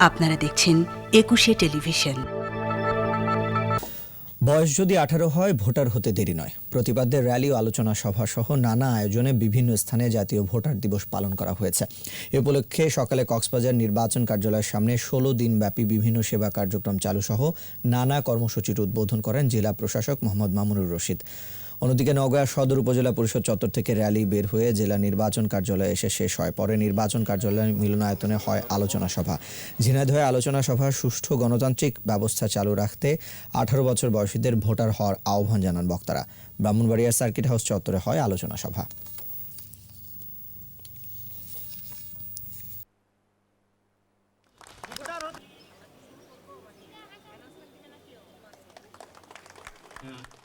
আপনারা দেখছেন একুশে টেলিভিশন। বয়স যদি আঠারো হয়, ভোটার হতে দেরি নয়। প্রতিবাদের র্যালি ও আলোচনা সভা সহ নানা আয়োজনে বিভিন্ন স্থানে জাতীয় ভোটার দিবস পালন করা হয়েছে। এ উপলক্ষে সকালে কক্সবাজার নির্বাচন কার্যালয়ের সামনে ষোলো দিনব্যাপী বিভিন্ন সেবা কার্যক্রম চালু সহ নানা কর্মসূচির উদ্বোধন করেন জেলা প্রশাসক মোহাম্মদ মামুনুর রশিদ। অন্যদিকে নগয়া সদর উপজেলা পরিষদ চত্বর থেকে র্যালি বের হয়ে জেলা নির্বাচন কার্যালয়ে এসে শেষ হয়। পরে নির্বাচন কার্যালয়ের মিলনায়তনে হয় আলোচনা সভা। ঝিনাইদহে আলোচনা সভা সুষ্ঠু গণতান্ত্রিক ব্যবস্থা চালু রাখতে আঠারো বছর বয়সীদের ভোটার হওয়ার আহ্বান জানান বক্তারা। ব্রাহ্মণবাড়িয়ার সার্কিট হাউস চত্বরে হয় আলোচনা সভা। Yeah.